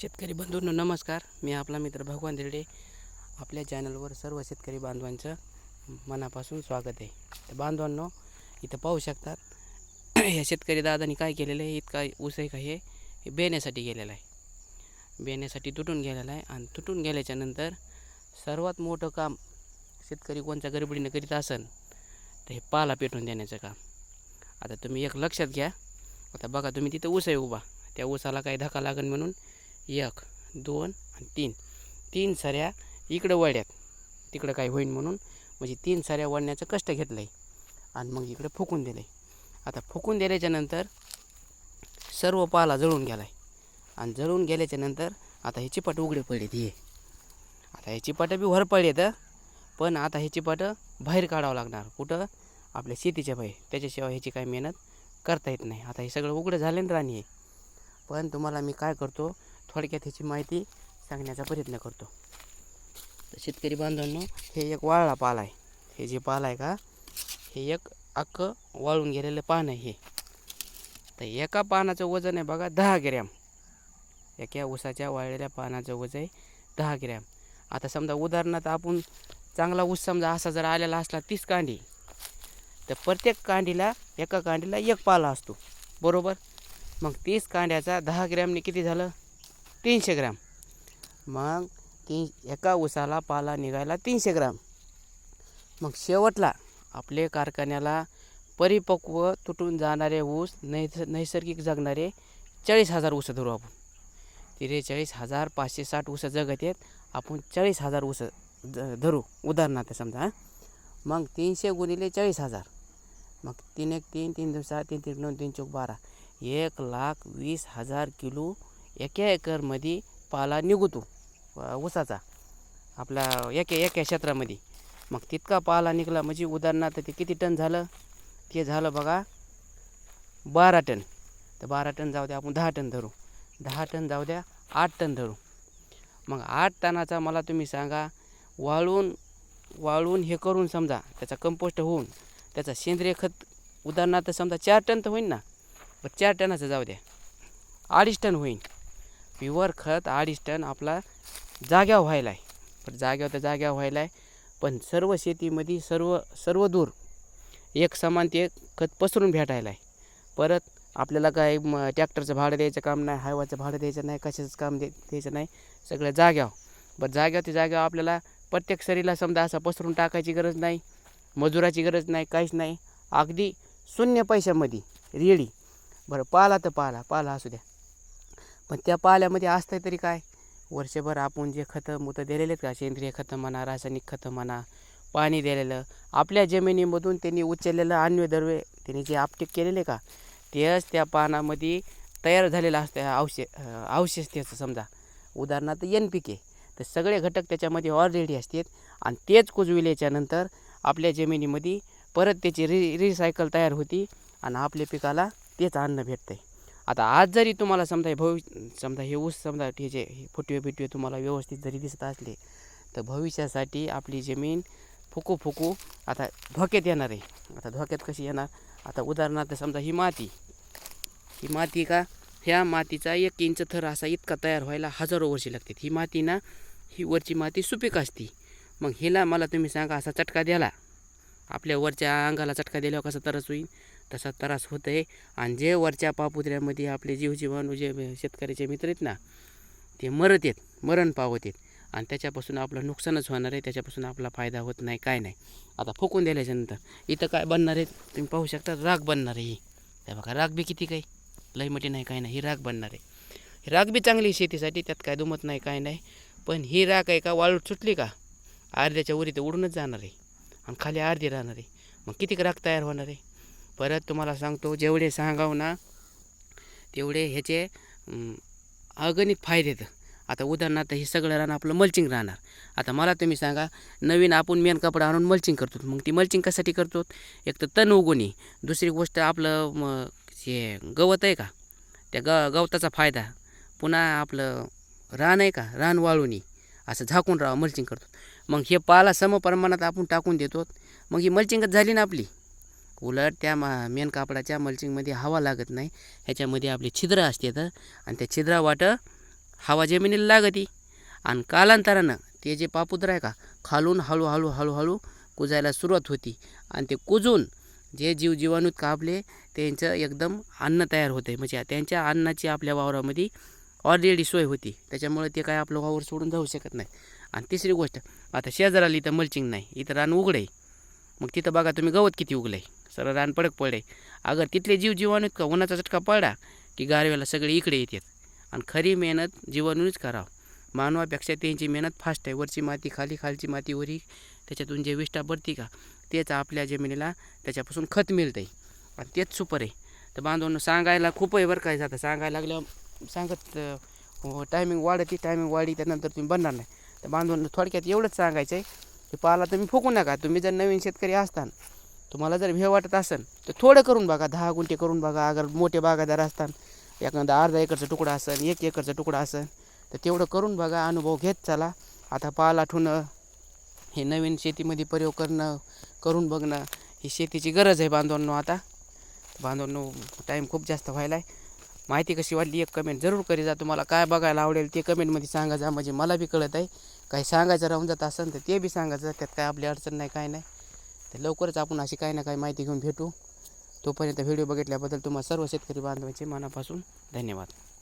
शेतकरी बंधूंनो नमस्कार. मी आपला मित्र भगवान दिर्डे. आपल्या चॅनलवर सर्व शेतकरी बांधवांचं मनापासून स्वागत आहे. तर बांधवांनो इथं पाहू शकतात या शेतकरी दादानी काय केलेलं आहे इतका ऊस आहे का हे हे बेण्यासाठी गेलेलं आहे. बेण्यासाठी तुटून गेलेलं आहे आणि तुटून गेल्याच्यानंतर सर्वात मोठं काम शेतकरी कोणत्या गडबडीनं करीत असन तर हे पाला पेटून देण्याचं काम. आता तुम्ही एक लक्षात घ्या. आता बघा तुम्ही तिथं ऊस आहे उभा. त्या ऊसाला काही धक्का लागेल म्हणून एक दोन आणि तीन. तीन सऱ्या इकडं वळ्यात. तिकडं काय होईन म्हणून म्हणजे तीन साऱ्या वळण्याचं कष्ट घेतलं आहे आणि मग इकडे फुकून दिलं आहे आता फुकून दिल्याच्या नंतर सर्व पाला जळून गेला आहे आणि जळून गेल्याच्यानंतर आता हे चिपाट उघडे पडले हे. आता हे चिपाटं बी वर तर पण आता हे चिपाटं बाहेर काढावं लागणार. कुठं? आपल्या शेतीच्या बाहेर. त्याच्याशिवाय ह्याची काही मेहनत करता येत नाही. आता हे सगळं उघडं झालं ना राणी आहे. पण तुम्हाला मी काय करतो थोडक्यात ह्याची माहिती सांगण्याचा प्रयत्न करतो. तर शेतकरी बांधवांनो हे एक वाळला पाला आहे. हे जे पाला आहे का हे एक अख्खं वाळून गेलेलं पान आहे हे. तर एका पानाचं वजन आहे बघा दहा ग्रॅम. एका ऊसाच्या वाळलेल्या पानाचं वजन आहे दहा ग्रॅम. आता समजा उदाहरणार्थ आपण चांगला ऊस समजा असा जर आलेला असला तीस कांडी तर प्रत्येक कांडीला एका कांडीला एक पाला असतो. बरोबर? मग तीस कांड्याचा दहा ग्रॅमने किती झालं? तीनशे ग्रॅम. मग तीन एका ऊसाला पाला निघायला तीनशे ग्रॅम. मग शेवटला आपले कारखान्याला परिपक्व तुटून जाणारे ऊस नैस नैसर्गिक जगणारे चाळीस हजार ऊस धरू आपण. त्रेचाळीस हजार पाचशे साठ ऊस जगत आहेत आपण चाळीस हजार ऊस ध धरू. उदाहरणार्थ समजा मग तीनशे गुणिले चाळीस हजार. मग तीन एक तीन तीन दिवसा तीन तीन नऊ तीन चौक बारा. एक लाख वीस हजार किलो एका एकरमध्ये पाला निघतो ऊसाचा. आपला एका एका क्षेत्रामध्ये. मग तितका पाला निघला म्हणजे उदाहरणार्थ ते किती टन झालं? ते झालं बघा बारा टन. तर बारा टन जाऊ द्या आपण दहा टन धरू. दहा टन जाऊ द्या आठ टन धरू. मग आठ टनाचा मला तुम्ही सांगा वाळून वाळून हे करून समजा त्याचा कंपोस्ट होऊन त्याचा सेंद्रिय खत उदाहरणार्थ समजा चार टन तर होईन ना पण चार टनाचं जाऊ द्या अडीच टन होईन. प्युअर खत अडीच टन आपला जाग्यावर व्हायला आहे. पण जाग्यावर तर जाग्यावर व्हायला आहे. पण सर्व शेतीमध्ये सर्व सर्व दूर एक समान ते खत पसरून भेटायला आहे. परत आपल्याला काय म ट्रॅक्टरचं भाडं द्यायचं काम नाही हायवाचं भाडं द्यायचं नाही कशाचं काम दे द्यायचं नाही सगळं जाग्यावर. बरं जाग्यावर ते जाग्यावर आपल्याला प्रत्येक सरीला समजा असं पसरून टाकायची गरज नाही मजुराची गरज नाही काहीच नाही. अगदी शून्य पैशामध्ये रेडी. बरं पाला तर पाला पाला असू द्या. पण त्या पाल्यामध्ये असतंय तरी काय? वर्षभर आपण जे खतं मुतं दिलेले आहेत का? सेंद्रिय खतं म्हणा रासायनिक खतं म्हणा पाणी दिलेलं. आपल्या जमिनीमधून त्यांनी उचललेलं अन्नद्रव्य त्यांनी जे आपटेक केलेले का? तेच त्या पानामध्ये तयार झालेलं असतं अवशे अवशेष त्याचं समजा. उदाहरणार्थ एन पी के. तर सगळे घटक त्याच्यामध्ये ऑलरेडी असतात आणि तेच कुजविल्याच्यानंतर आपल्या जमिनीमध्ये परत त्याची रि रिसायकल तयार होती आणि आपल्या पिकाला तेच अन्न भेटतं आहे आता आज जरी तुम्हाला समजा हे भविष्य समजा हे ऊस समजा हे जे हे फुटवे बिटवे तुम्हाला व्यवस्थित जरी दिसत असले तर भविष्यासाठी आपली जमीन फुकू फुकू आता धोक्यात येणार आहे. आता धोक्यात कशी येणार? आता उदाहरणार्थ समजा ही माती ही माती का? ह्या मातीचा एक इंच थर असा इतका तयार व्हायला हजारो वर्षे लागतात. ही माती ना ही वरची माती सुपीक असती. मग हिला मला तुम्ही सांगा असा चटका द्याला आपल्या वरच्या अंगाला चटका दिल्यावर कसा तरच होईल? तसा त्रास होत आहे आणि जे वरच्या पापुत्र्यामध्ये आपले जीव जीवाणू जे शेतकऱ्याचे मित्र आहेत ना ते मरत आहेत मरण पावत आहेत. आणि त्याच्यापासून आपलं नुकसानच होणार आहे त्याच्यापासून आपला फायदा होत नाही काय नाही. आता फुकून दिल्याच्यानंतर इथं काय बनणार आहे तुम्ही पाहू शकता राग बनणार आहे ही. त्या बघा राग बी किती काही लई मोठी नाही काय नाही ही राग बनणार आहे. ही राग बी चांगली आहे शेतीसाठी त्यात काय दुमत नाही काय नाही. पण ही राग आहे का वाळू सुटली का? अर्ध्याच्या वरी तर उडूनच जाणार आहे. आणि खाली अर्धी राहणार आहे. मग किती राग तयार होणार आहे? परत तुम्हाला सांगतो जेवढे सांगाव ना तेवढे ह्याचे अगणित फायदे आहेत. आता उदाहरणार्थ हे सगळं राहणं आपलं मल्चिंग राहणार. आता मला तुम्ही सांगा नवीन आपण मेन कपडा आणून मल्चिंग करतो मग ती मल्चिंग कशासाठी करतो? एक तर तण उगवणे. दुसरी गोष्ट आपलं मग हे गवत आहे का? त्या ग गवताचा फायदा. पुन्हा आपलं रान आहे का? रान वाळूनी असं झाकून राहा मल्चिंग करतो. मग हे पाला समप्रमाणात आपण टाकून देतो. मग ही मल्चिंगच झाली ना आपली? उलट त्या मा मेन कापडाच्या मल्चिंगमध्ये हवा लागत नाही. ह्याच्यामध्ये आपले छिद्र तर. आणि त्या छिद्रा वाट हवा जमिनीला लागती. आणि कालांतरानं ते जे पापुद्र आहे का खालून हळूहळू हळूहळू कुजायला सुरुवात होती. आणि ते कुजून जे जीव जीवाणूत कापले त्यांचं एकदम अन्न तयार होते म्हणजे त्यांच्या अन्नाची आपल्या वावरामध्ये ऑलरेडी सोय होती. त्याच्यामुळे ते काय आपलं वावर सोडून जाऊ शकत नाही आणि तिसरी गोष्ट आता शेजाराला इथं मल्चिंग नाही. इथं रान उघडं आहे मग तिथं बघा तुम्ही गवत किती उगलं आहे सरळ रान पडक पडे. अगर तिथले जीव जीवाणूत का उन्हाचा चटका पडला की गारव्याला सगळे इकडे येतात. आणि खरी मेहनत जीवाणूच करावं. मानवापेक्षा त्यांची मेहनत फास्ट आहे. वरची माती खाली खालची माती वरी त्याच्यातून जे विष्ठा भरती का तेच आपल्या जमिनीला त्याच्यापासून खत मिळतं आहे आणि तेच सुपर आहे. तर बांधवांना सांगायला खूप आहे बरं काय जातं. सांगायला लागलं सांगत टायमिंग हो, वाढती टायमिंग वाढी त्यानंतर तुम्ही बनणार नाही. तर बांधवांना थोडक्यात एवढंच सांगायचं आहे की पाला तुम्ही फुकू नका. तुम्ही जर नवीन शेतकरी असताना तुम्हाला जर भेव वाटत असेल तर थोडं करून बघा दहा गुंठे करून बघा अगर मोठे बागादार असतात एखादा अर्धा एकरचा तुकडा असेल एक एकरचा तुकडा असेल तर तेवढं करून बघा अनुभव घेत चला. आता पाला ठुणं हे नवीन शेतीमध्ये प्रयोग करणं करून बघणं ही शेतीची गरज आहे बांधवांनो आता. बांधवांनो टाईम खूप जास्त व्हायला आहे माहिती कशी वाटली एक कमेंट जरूर करी जा तुम्हाला काय बघायला आवडेल ते कमेंटमध्ये सांगा जा. म्हणजे मला बी कळत आहे काही सांगायचं राहून जात असेल तर ते बी सांगायचं त्यात काय आपली अडचण नाही काय नाही. तर लवकरच आपण अशी काही ना काही माहिती घेऊन भेटू. तोपर्यंत व्हिडिओ बघितल्याबद्दल तुम्हाला सर्व शेतकरी बांधवांचे मनापासून धन्यवाद.